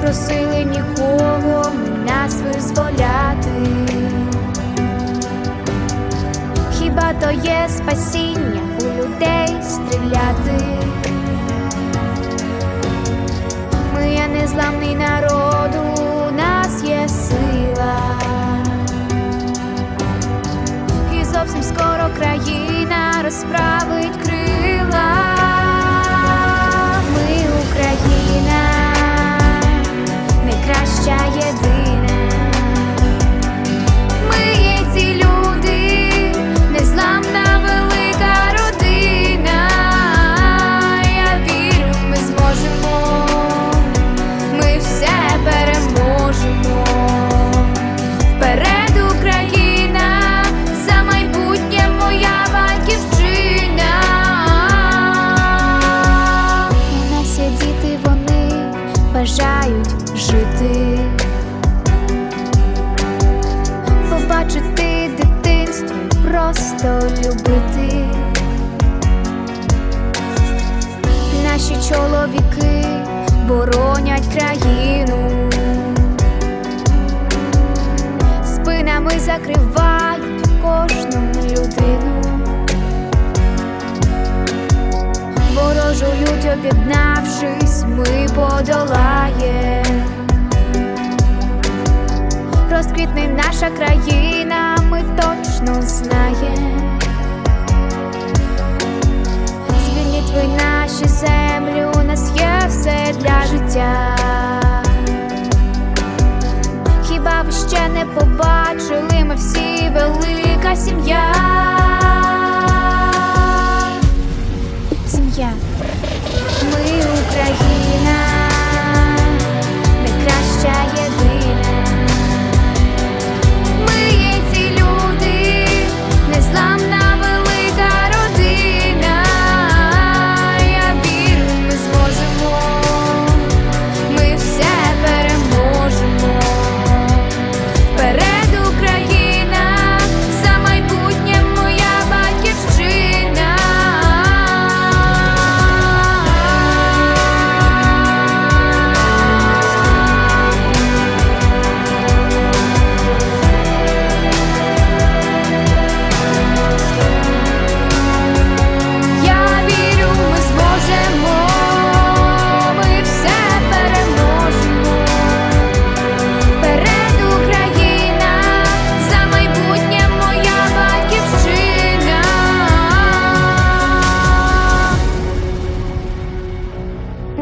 Просили нікого нас визволяти. Хіба то є спасіння у людей стріляти? Бажають жити. Побачити дитинство, просто любити. Наші чоловіки боронять країну, спинами закривають об'єднавшись, ми подолаєм. Розквітне наша країна, ми точно знаємо. Звільніть ви наші землі, у нас є все для життя. Хіба ви ще не побачили, ми всі велика сім'я. Сім'я,